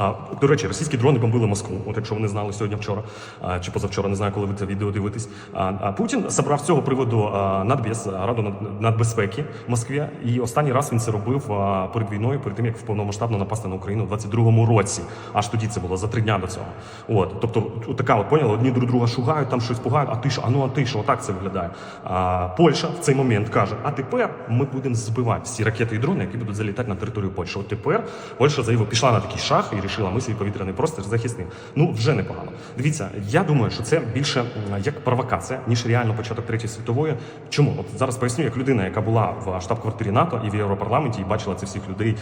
А, до речі, російські дрони бомбили Москву. От якщо ви не знали сьогодні, вчора а, чи позавчора, не знаю, коли ви це відео дивитесь. А, а Путін забрав з цього приводу а, надбез, раду над- нацбезпеки в Москві. І останній раз він це робив а, перед війною, перед тим як повномасштабно напасти на Україну у 22-му році. Аж тоді це було за три дня до цього. От, тобто, от така от поняла, одні друг друга шугають, там щось пугають. А ти що? А ну а ти що? Отак це виглядає. А, Польща в цей момент каже: а тепер ми будемо збивати всі ракети і дрони, які будуть залітати на територію Польщі. От тепер Польща заявила, пішла на такий шаг і вирішила, мислі повітряний простір захисним. Ну вже непогано. Дивіться, я думаю, що це більше як провокація, ніж реально початок третьої світової. Чому? От зараз поясню, як людина, яка була в штаб-квартирі НАТО і в Європарламенті, і бачила цих всіх людей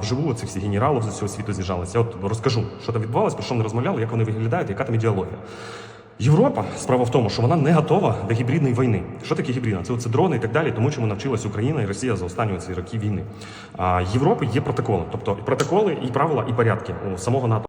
вживу, цих всіх генералів з усього світу з'їжджалися. От розкажу, що там відбувалося, про що вони розмовляли, як вони виглядають, яка там ідеологія. Європа справа в тому, що вона не готова до гібридної війни. Що таке гібридна? Це оце дрони і так далі, тому чому навчилась Україна і Росія за останні ці роки війни. А Європи є протоколи, тобто протоколи, і правила, і порядки у самого НАТО.